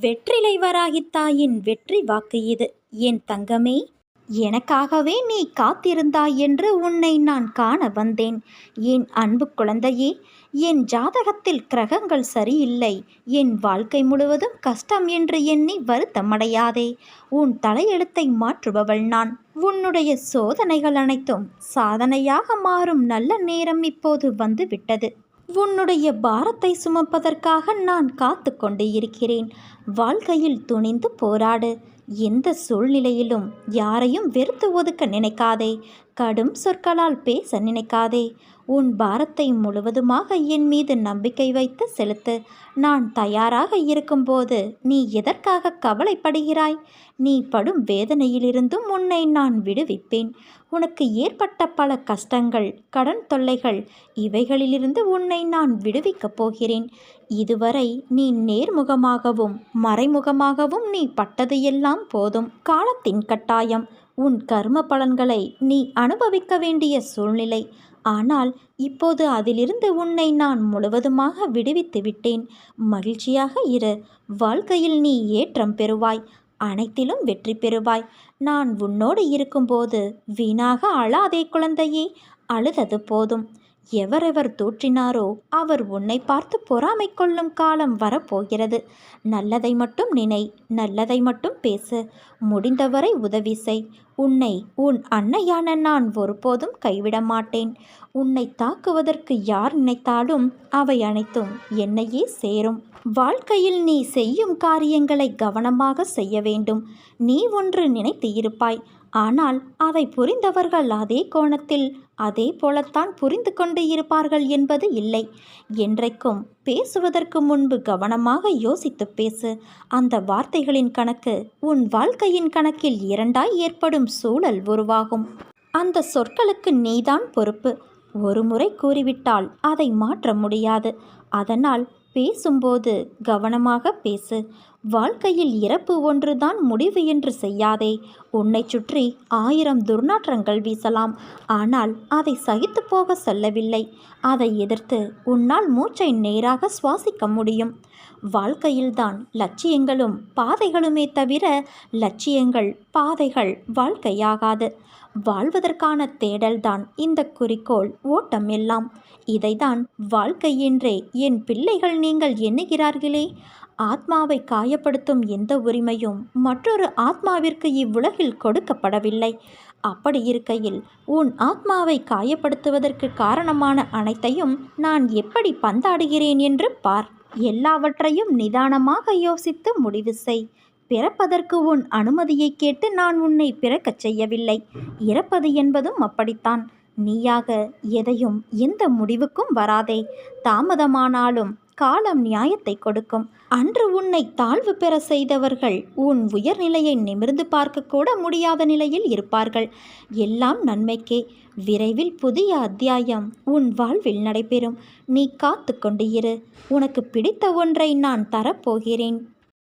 வெற்றிலை வராகித் தாயின் வெற்றி வாக்கு இது. என் தங்கமே எனக்காகவே நீ காத்திருந்தாய் என்று உன்னை நான் காண வந்தேன். என் அன்பு குழந்தையே என் ஜாதகத்தில் கிரகங்கள் சரியில்லை. என் வாழ்க்கை முழுவதும் கஷ்டம் என்று எண்ணி வருத்தமடையாதே. உன் தலையெழுத்தை மாற்றுபவள் நான். உன்னுடைய சோதனைகள் அனைத்தும் சாதனையாக மாறும் நல்ல நேரம் இப்போது வந்து விட்டது உன்னுடைய பாரத்தை சுமப்பதற்காக நான் காத்து கொண்டு இருக்கிறேன். வாழ்க்கையில் துணிந்து போராடு. எந்த சூழ்நிலையிலும் யாரையும் வெறுத்து ஒதுக்க நினைக்காதே. கடும் சொற்களால் பேச நினைக்காதே. உன் பாரத்தை முழுவதுமாக என் மீது நம்பிக்கை வைத்து செலுத்து. நான் தயாராக இருக்கும்போது நீ எதற்காக கவலைப்படுகிறாய்? நீ படும் வேதனையிலிருந்தும் உன்னை நான் விடுவிப்பேன். உனக்கு ஏற்பட்ட பல கஷ்டங்கள் கடன் தொல்லைகள் இவைகளிலிருந்து உன்னை நான் விடுவிக்கப் போகிறேன். இதுவரை நீ நேர்முகமாகவும் மறைமுகமாகவும் நீ பட்டது எல்லாம் போதும். காலத்தின் கட்டாயம். உன் கர்ம பலன்களை நீ அனுபவிக்க வேண்டிய சூழ்நிலை. ஆனால் இப்போது அதிலிருந்து உன்னை நான் முழுவதுமாக விடுவித்து விட்டேன். மகிழ்ச்சியாக இரு. வாழ்க்கையில் நீ ஏற்றம் பெறுவாய். அனைத்திலும் வெற்றி பெறுவாய். நான் உன்னோடு இருக்கும்போது வீணாக அழாதே குழந்தையே. அழுதது போதும். எவரெவர் தூற்றினாரோ அவர் உன்னை பார்த்து பொறாமை கொள்ளும் காலம் வரப்போகிறது. நல்லதை மட்டும் நினை நல்லதை மட்டும் பேசு. முடிந்தவரை உதவி செய். உன்னை உன் அன்னையான நான் ஒருபோதும் கைவிட மாட்டேன். உன்னை தாக்குவதற்கு யார் நினைத்தாலும் அவை அனைத்தும் என்னையே சேரும். வாழ்க்கையில் நீ செய்யும் காரியங்களை கவனமாக செய்ய வேண்டும். நீ ஒன்று நினைத்து இருப்பாய். ஆனால் அதை புரிந்தவர்கள் அதே கோணத்தில் அதே போலத்தான் புரிந்து கொண்டு இருப்பார்கள் என்பது இல்லை. என்றைக்கும் பேசுவதற்கு முன்பு கவனமாக யோசித்து பேசு. அந்த வார்த்தைகளின் கணக்கு உன் வாழ்க்கையின் கணக்கில் இரண்டாய் ஏற்படும் சூழல் உருவாகும். அந்த சொற்களுக்கு நீதான் பொறுப்பு. ஒரு முறை கூறிவிட்டால் அதை மாற்ற முடியாது. அதனால் பேசும்போது கவனமாக பேசு. வாழ்க்கையில் இறப்பு ஒன்றுதான் முடிவு என்று செய்யாதே. உன்னை சுற்றி ஆயிரம் துர்நாற்றங்கள் வீசலாம். ஆனால் அதை சகித்து போக சொல்லவில்லை. அதை எதிர்த்து உன்னால் மூச்சை நேராக சுவாசிக்க முடியும். வாழ்க்கையில்தான் லட்சியங்களும் பாதைகளுமே தவிர லட்சியங்கள் பாதைகள் வாழ்க்கையாகாது. வாழ்வதற்கான தேடல்தான் இந்த குறிக்கோள் ஓட்டம் எல்லாம் இதைதான் வாழ்க்கை என்றே என் பிள்ளைகள் நீங்கள் எண்ணுகிறார்களே. ஆத்மாவை காயப்படுத்தும் எந்த உரிமையும் மற்றொரு ஆத்மாவிற்கு இவ்வுலகில் கொடுக்கப்படவில்லை. அப்படி இருக்கையில் உன் ஆத்மாவை காயப்படுத்துவதற்கு காரணமான அனைத்தையும் நான் எப்படி பந்தாடுகிறேன் என்று பார். எல்லாவற்றையும் நிதானமாக யோசித்து முடிவு செய். பிறப்பதற்கு உன் அனுமதியை கேட்டு நான் உன்னை பிறக்கச் செய்யவில்லை. இறப்பது என்பதும் அப்படித்தான். நீயாக எதையும் எந்த முடிவுக்கும் வராதே. தாமதமானாலும் காலம் நியாயத்தை கொடுக்கும். அன்று உன்னை தாழ்வு பெற செய்தவர்கள் உன் உயர்நிலையை நிமிர்ந்து பார்க்கக்கூட முடியாத நிலையில் இருப்பார்கள். எல்லாம் நன்மைக்கே. விரைவில் புதிய அத்தியாயம் உன் வாழ்வில் நடைபெறும். நீ காத்து கொண்டு இரு. உனக்கு பிடித்த ஒன்றை நான் தரப்போகிறேன்.